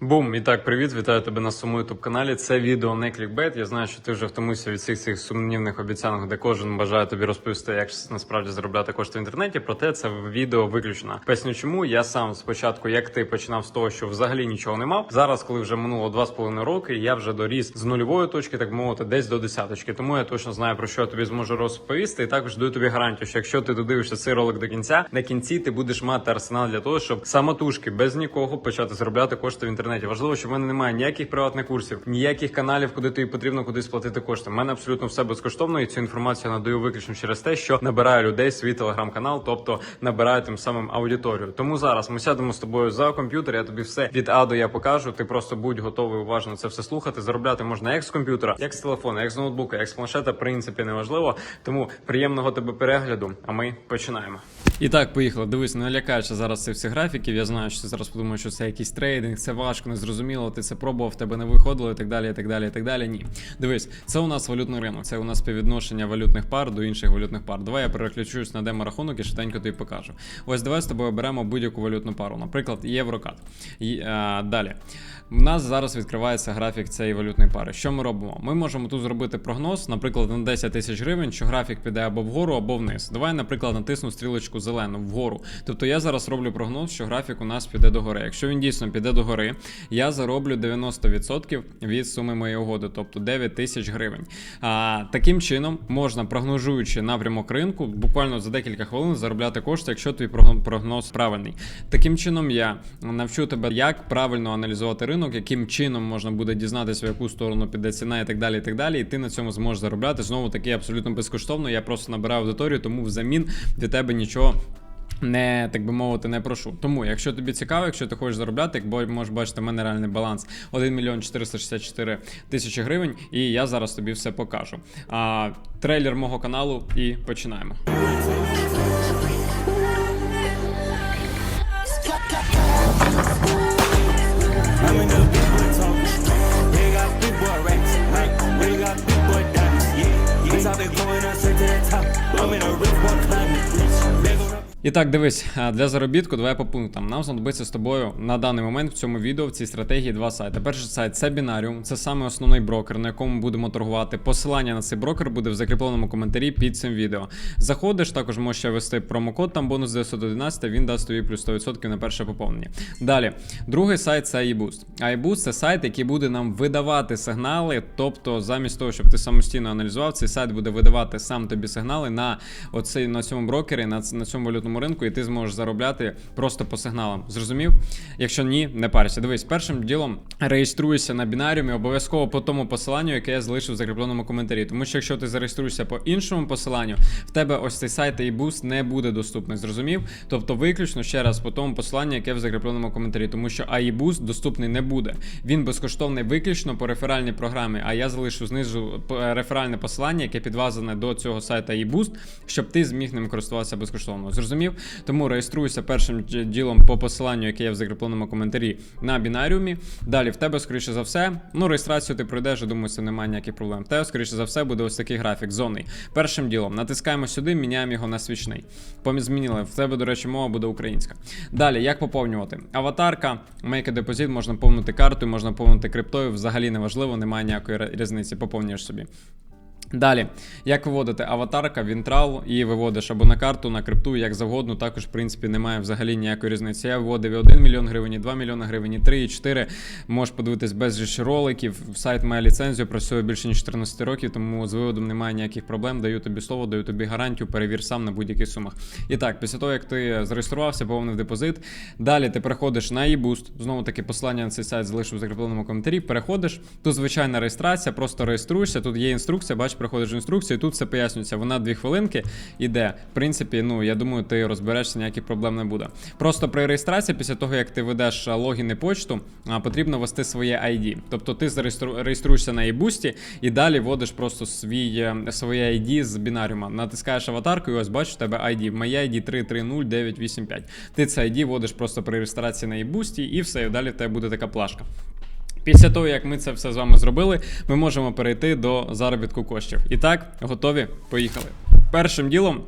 Бум, і так, привіт, вітаю тебе на своєму youtube каналі. Це відео не клікбейт. Я знаю, що ти вже втомився від всіх цих сумнівних обіцянок, де кожен бажає тобі розповісти, як насправді заробляти кошти в інтернеті. Проте це відео виключено. Поясню, чому я сам спочатку, як ти починав з того, що взагалі нічого не мав. Зараз, коли вже минуло два з половиною роки, я вже доріс з нульової точки, так мовити, десь до десяточки. Тому я точно знаю про що я тобі зможу розповісти. І також даю тобі гарантію, що якщо ти додивишся цей ролик до кінця, на кінці ти будеш мати арсенал для того, щоб самотужки без нікого почати заробляти кошти в інтернеті. Важливо, що в мене немає ніяких приватних курсів, ніяких каналів, куди тобі потрібно кудись платити кошти. У мене абсолютно все безкоштовно, і цю інформацію надаю виключно через те, що набираю людей свій телеграм-канал, тобто набираю тим самим аудиторію. Тому зараз ми сядемо з тобою за комп'ютер. Я тобі все від А до я покажу. Ти просто будь готовий уважно це все слухати. Заробляти можна як з комп'ютера, як з телефона, як з ноутбука, як з планшета. В принципі, неважливо. Тому приємного тебе перегляду. А ми починаємо. І так, поїхали. Дивись, не лякаючи зараз цих всіх графіків. Я знаю, що ти зараз подумаєш, що це якийсь трейдинг, це важко, незрозуміло. Ти це пробував, тебе не виходило і так далі. І так далі. І так далі. Ні. Дивись, це у нас валютний ринок. Це у нас співвідношення валютних пар до інших валютних пар. Давай я переключусь на демо-рахунок і швиденько тобі покажу. Ось давай з тобою беремо будь-яку валютну пару, наприклад, єврокат. І, а, далі. У нас зараз відкривається графік цієї валютної пари. Що ми робимо? Ми можемо тут зробити прогноз, наприклад, на 10 тисяч гривень, що графік піде або вгору, або вниз. Давай, наприклад, натисну стрілочку зелену вгору. Тобто я зараз роблю прогноз, що графік у нас піде догори. Якщо він дійсно піде догори, я зароблю 90% від суми моєї угоди, тобто 9 тисяч гривень. А, таким чином можна, прогнозуючи напрямок ринку, буквально за декілька хвилин заробляти кошти, якщо твій прогно- прогноз правильний. Таким чином, я навчу тебе, як правильно аналізувати ринок, яким чином можна буде дізнатися, в яку сторону піде ціна і так далі. І так далі. І ти на цьому зможеш заробляти. Знову таки абсолютно безкоштовно. Я просто набираю аудиторію, тому взамін від тебе нічого. Не так би мовити, не прошу. Тому, якщо тобі цікаво, якщо ти хочеш заробляти, як можеш бачити, в мене реальний баланс 1 мільйон 464 тисячі гривень, і я зараз тобі все покажу. А, трейлер мого каналу і починаємо. I'm in the І так, дивись, для заробітку давай по пунктам. Нам знадобиться з тобою на даний момент в цьому відео в цій стратегії два сайти. Перший сайт це Binarium, це саме основний брокер, на якому будемо торгувати. Посилання на цей брокер буде в закріпленому коментарі під цим відео. Заходиш, також можеш ще ввести промокод, там бонус 911, він дасть тобі плюс 100% на перше поповнення. Далі, другий сайт це iBoost. iBoost це сайт, який буде нам видавати сигнали. Тобто, замість того, щоб ти самостійно аналізував, цей сайт буде видавати сам тобі сигнали на оцей на цьому брокері, на, на цьому валютному ринку, і ти зможеш заробляти просто по сигналам. Зрозумів? Якщо ні, не парся. Дивись, першим ділом реєструйся на бінаріумі, обов'язково по тому посиланню, яке я залишив в закріпленому коментарі. Тому що якщо ти зареєструєшся по іншому посиланню, в тебе ось цей сайт iBoost не буде доступний. Зрозумів? Тобто виключно ще раз по тому посиланню, яке в закріпленому коментарі, тому що iBoost доступний не буде. Він безкоштовний виключно по реферальній програмі. А я залишу знизу реферальне посилання, яке підв'язане до цього сайта iBoost, щоб ти зміг ним користуватися безкоштовно. Зрозумів? Тому реєструйся першим ділом по посиланню, яке є в закріпленому коментарі на бінаріумі. Далі в тебе, скоріше за все, ну реєстрацію ти пройдеш, я думаю, це немає ніяких проблем. Тебе, скоріше за все, буде ось такий графік зонний. Першим ділом натискаємо сюди, міняємо його на свічний. Помі- Змінили. В тебе, до речі, мова буде українська. Далі, як поповнювати? Аватарка, Make a Deposit, можна повнити картою, можна повнити криптою. Взагалі не важливо, немає ніякої різниці. Поповнюєш собі. Далі, як виводити аватарка, вінтрал і виводиш або на карту, на крипту, як завгодно. Також, в принципі, немає взагалі ніякої різниці. Я виводив і 1 мільйон гривень, і 2 мільйони гривень, і 3, і 4. Можеш подивитись безліч роликів. Сайт має ліцензію, працює більше ніж 14 років, тому з виводом немає ніяких проблем. Даю тобі слово, даю тобі гарантію, перевір сам на будь-яких сумах. І так, після того, як ти зареєструвався, поповнив депозит. Далі ти переходиш на eBoost. Знову таки, посилання на цей сайт залишу в закріпленому коментарі. Переходиш. Тут звичайна реєстрація, просто реєструєшся. Тут є інструкція, бач, приходиш в інструкцію, і тут все пояснюється. Вона дві хвилинки іде. В принципі, ну я думаю, ти розберешся, ніяких проблем не буде. Просто при реєстрації, після того як ти ведеш логін і почту, потрібно ввести своє ID. Тобто ти реєструєшся на eBoost і далі вводиш просто свій, е, своє ID з бінаріума. Натискаєш аватарку, і ось бачиш, у тебе ID. Моє ID 330985. Ти це ID вводиш просто при реєстрації на eBoost і все, і далі в тебе буде така плашка. Після того, як ми це все з вами зробили, ми можемо перейти до заробітку коштів. І так, готові? Поїхали. Першим ділом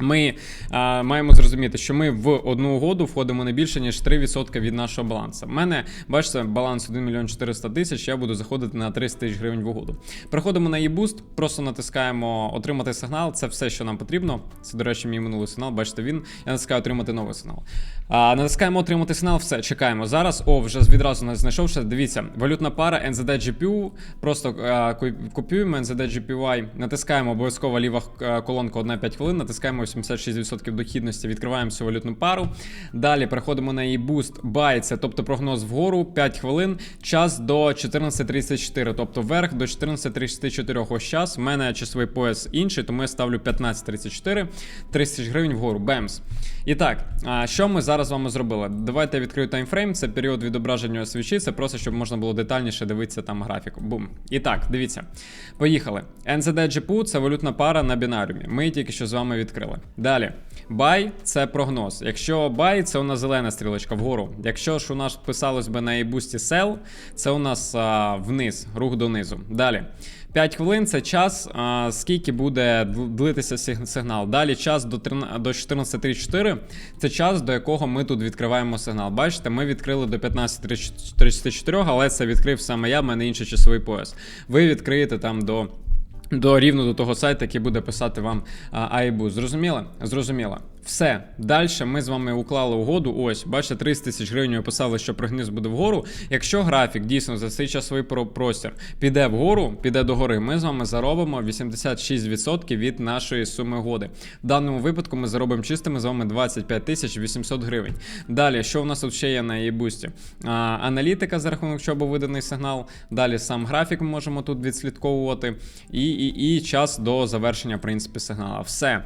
Ми а, маємо зрозуміти, що ми в одну угоду входимо не більше ніж 3% від нашого балансу. У мене, бачите, баланс 1 мільйон 400 тисяч. Я буду заходити на 300 тисяч гривень в угоду. Переходимо на e-boost, просто натискаємо отримати сигнал. Це все, що нам потрібно. Це, до речі, мій минулий сигнал. Бачите, він. Я натискаю отримати новий сигнал. А, натискаємо отримати сигнал. Все, чекаємо. Зараз. О, вже відразу нас знайшовши. Дивіться, валютна пара NZD GPU. Просто а, ку- копіюємо NZD GPY, натискаємо обов'язково ліва е, колонка 1-5 хвилин, натискаємо 86% дохідності, відкриваємо цю валютну пару. Далі переходимо на її boost buy, це тобто прогноз вгору 5 хвилин, час до 14.34, тобто вверх до 14.34. Ось час. У мене часовий пояс інший, тому я ставлю 15.34, 30 тисяч гривень вгору. Бемс. І так, що ми зараз з вами зробили? Давайте я відкрию таймфрейм. Це період відображення свічі. Це просто щоб можна було детальніше дивитися там графіку. Бум. І так, дивіться. Поїхали. NZD GPU – це валютна пара на бінаріумі. Ми її тільки що з вами відкрили. Далі. Buy – це прогноз. Якщо buy, це у нас зелена стрілочка вгору. Якщо ж у нас писалось би на e-бусті sell, це у нас а, вниз, рух донизу. Далі. 5 хвилин це час, а, скільки буде длитися сигнал. Далі час до, 13 до 14.34 це час, до якого ми тут відкриваємо сигнал. Бачите, ми відкрили до 15.34, але це відкрив саме я, в мене інший часовий пояс. Ви відкриєте там до. До рівно до того сайту, який буде писати вам а, iBoost. Зрозуміло? Зрозуміло. Все. Далі ми з вами уклали угоду. Ось, бачите, 30 тисяч гривень описали, що прогниз буде вгору. Якщо графік дійсно за цей часовий про- простір піде вгору, піде догори, ми з вами заробимо 86% від нашої суми угоди. В даному випадку ми заробимо чистими з вами 25 тисяч 800 гривень. Далі, що у нас тут ще є на e-бусті? А, аналітика, за рахунок чого був виданий сигнал. Далі сам графік ми можемо тут відслідковувати. І, і, і час до завершення, в принципі, сигнала. Все.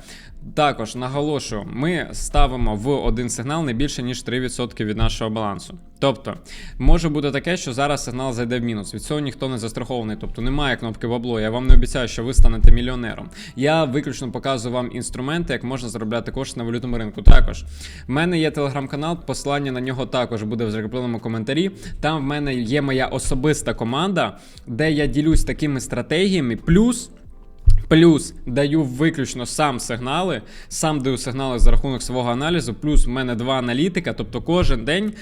Також наголошую, ми ставимо в один сигнал не більше ніж 3% від нашого балансу. Тобто, може бути таке, що зараз сигнал зайде в мінус. Від цього ніхто не застрахований, тобто немає кнопки бабло. Я вам не обіцяю, що ви станете мільйонером. Я виключно показую вам інструменти, як можна заробляти кошти на валютному ринку. Також в мене є телеграм-канал, посилання на нього також буде в закріпленому коментарі. Там в мене є моя особиста команда, де я ділюсь такими стратегіями. Плюс. Плюс даю виключно сам сигнали, сам даю сигнали за рахунок свого аналізу. Плюс в мене два аналітика, тобто кожен день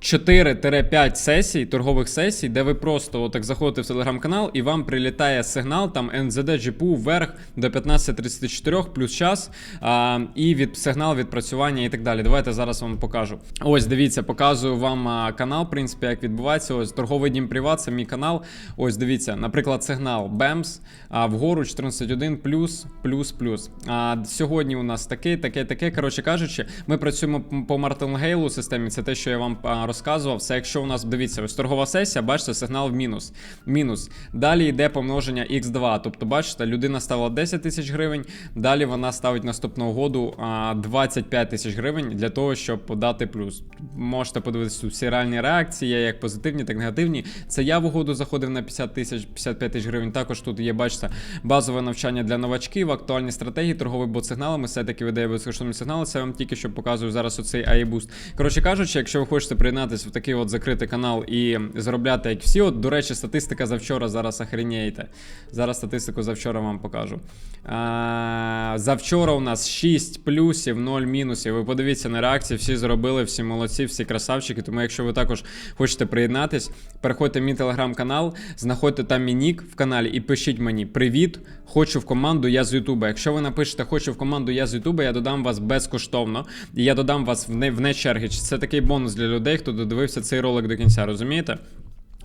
4-5 сесій, торгових сесій, де ви просто отак заходите в телеграм-канал і вам прилітає сигнал, там NZD GPU вверх до 15.34 плюс час а, і від сигнал відпрацювання і так далі. Давайте зараз вам покажу. Ось дивіться, показую вам а, канал, в принципі, як відбувається. Ось торговий дім Приват, це мій канал. Ось дивіться, наприклад, сигнал BEMS а, вгору 14.1 плюс, плюс, плюс. А, сьогодні у нас таке, таке, таке. Коротше кажучи, ми працюємо по Мартингейлу системі. Це те, що я вам розказував. Це якщо у нас дивіться, ось торгова сесія, бачите, сигнал в мінус. Мінус. Далі йде помноження x2. Тобто, бачите, людина ставила 10 тисяч гривень. Далі вона ставить наступну угоду 25 тисяч гривень для того, щоб подати плюс. Можете подивитися всі реальні реакції, як позитивні, так і негативні. Це я в угоду заходив на 50 тисяч, 55 тисяч гривень. Також тут є, бачите, базове навчання для новачків, актуальні стратегії, торговий бот сигналами, все-таки видає безкоштовні сигнали. Це я вам тільки що показую зараз оцей iBoost. Коротше кажучи, якщо ви хочете приєднатися в такий от закритий канал і заробляти як всі, от, до речі, статистика за вчора зараз охренієте. Зараз статистику за вчора вам покажу. А, за у нас 6 плюсів, 0 мінусів. Ви подивіться на реакції, всі зробили, всі молодці, всі красавчики. Тому якщо ви також хочете приєднатись, переходьте в мій телеграм-канал, знаходьте там мій нік в каналі і пишіть мені привіт. Хочу в команду, я з Ютуба. Якщо ви напишете Хочу в команду, я з Ютуба, я додам вас безкоштовно. І я додам вас в не, в не черги. Це такий бонус для людей, хто додивився цей ролик до кінця, розумієте?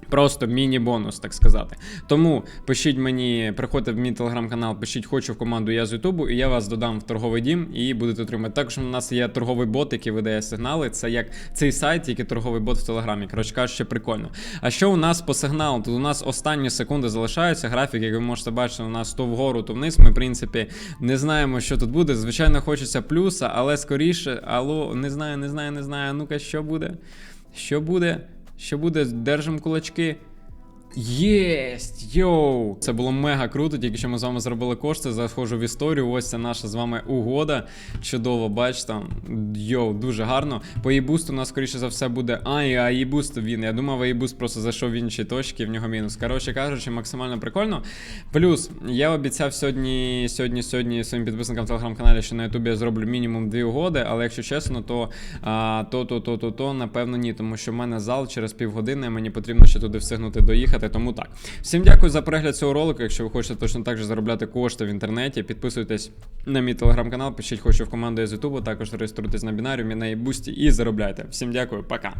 Просто міні-бонус, так сказати. Тому пишіть мені, приходьте в мій телеграм-канал, пишіть хочу в команду я з Ютубу, і я вас додам в торговий дім і будете отримати. Також у нас є торговий бот, який видає сигнали. Це як цей сайт, який торговий бот в телеграмі. Коротше кажучи, прикольно. А що у нас по сигналу? Тут у нас останні секунди залишаються. Графік, як ви можете бачити, у нас то вгору, то вниз. Ми, в принципі, не знаємо, що тут буде. Звичайно, хочеться плюса, але скоріше, алло, не знаю, не знаю, не знаю. Ну-ка, що буде? Що буде? Що буде? Держимо кулачки. Єсть! Йоу! Це було мега круто, тільки що ми з вами зробили кошти. Заходжу в історію. Ось це наша з вами угода. Чудово, бачите. Йоу, дуже гарно. По їбусту у нас, скоріше за все, буде. А, і а він. Я думав, їбуст просто зайшов в інші точки, в нього мінус. Коротше кажучи, максимально прикольно. Плюс, я обіцяв сьогодні, сьогодні, сьогодні своїм підписникам в телеграм-каналі, що на Ютубі я зроблю мінімум дві угоди, але якщо чесно, то а, то, то, то, то, то, напевно, ні, тому що в мене зал через півгодини, мені потрібно ще туди встигнути доїхати, тому так. Всім дякую за перегляд цього ролику. Якщо ви хочете точно так же заробляти кошти в інтернеті, підписуйтесь на мій телеграм-канал, пишіть хочу в команду з Ютубу, також реєструйтесь на бінарі, на бусті і заробляйте. Всім дякую, пока.